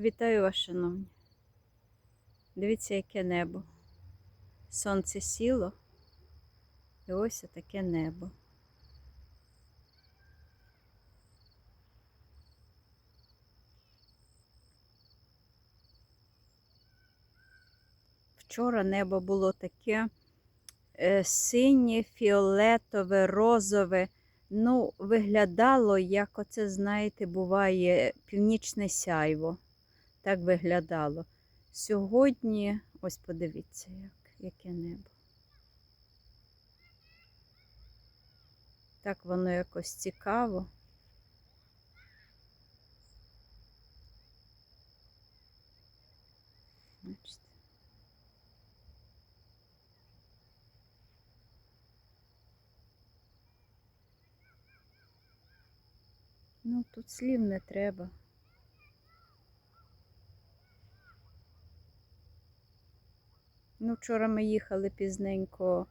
Вітаю вас, шановні. Дивіться, яке небо. Сонце сіло. І ось таке небо. Вчора небо було таке е, синє, фіолетове, розове. Ну, виглядало, як оце, знаєте, буває північне сяйво. Так виглядало. Сьогодні, ось подивіться, як, яке небо. Так воно якось цікаво. Бачите? Ну, тут слів не треба. Ну, вчора ми їхали пізненько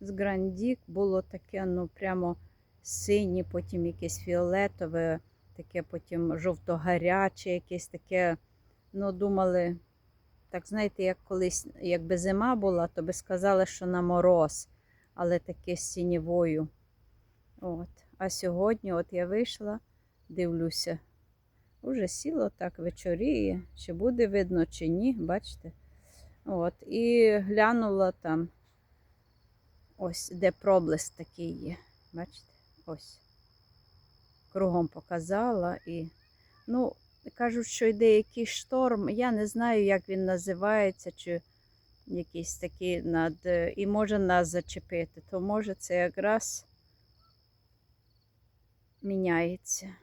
з Грандік, було таке, ну, прямо синє, потім якесь фіолетове, таке потім жовто-гаряче, якесь таке, ну, думали, так знаєте, як колись, якби зима була, то би сказали, що на мороз, але таке з синєвою. От. А сьогодні, от я вийшла, дивлюся, уже сіло так вечоріє, чи буде видно, чи ні, бачите? От, і глянула там, ось де проблиск такий є. Бачите? Ось. Кругом показала і, ну, кажуть, що йде якийсь шторм. Я не знаю, як він називається, чи якийсь такий над. І може нас зачепити, то може це якраз міняється.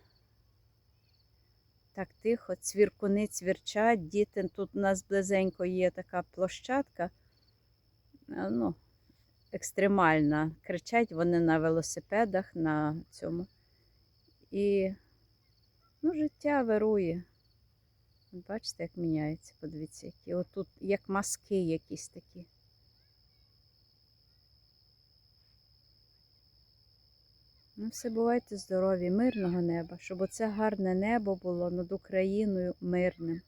Так тихо, цвіркуни цвірчать, діти. Тут у нас близенько є така площадка, е, ну, екстремальна. Кричать вони на велосипедах, на цьому. І ну, життя вирує. Бачите, як міняється, подивіться, які. Отут як маски якісь такі. Ну, все бувайте здорові, мирного неба, щоб оце гарне небо було над Україною мирним.